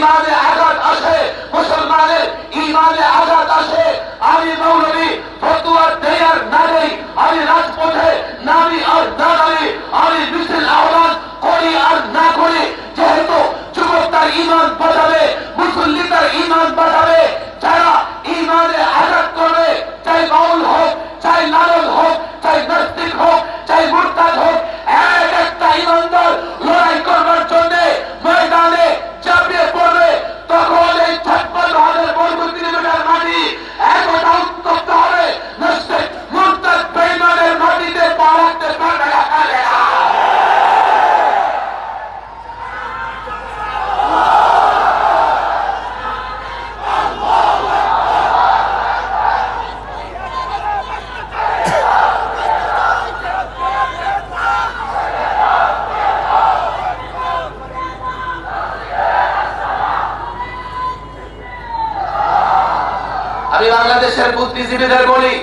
ইমানে আঘাত আসে মুসলমানের ইমানে আঘাত আসে। আমি মৌলবী ফতুয়ার দেয়ার না দেই আমি আমি বাংলাদেশের বুদ্ধিজীবীদের বলি,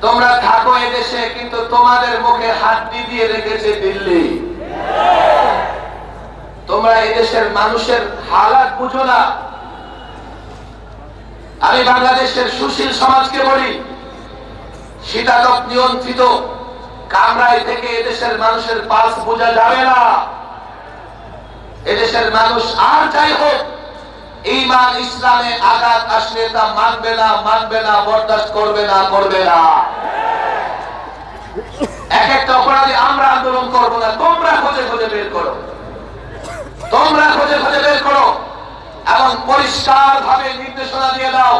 তোমরা থাকো এদেশে কিন্তু তোমাদের মুখে হাড্ডি দিয়ে রেখেছে দিল্লি। তোমরা এদেশের মানুষের হালাত বুঝো না। আমি বাংলাদেশের সুশীল সমাজকে বলি, শীতাতপ নিয়ন্ত্রিত, কামরায় থেকে এদেশের মানুষের পালস বোঝা যাবে না। এদেশের মানুষ আর যাই হোক ইমান ইসলামে আঘাত আসলে তা মানবে না মানবে না, বরদাস্ত করবে না করবে না। এক একটা অপরাধী আমরা আন্দোলন করব না, তোমরা খোঁজে খোঁজে বের করো। তোমরা খোঁজে খোঁজে বের করো এবং পরিষ্কার ভাবে নির্দেশনা দিয়ে দাও।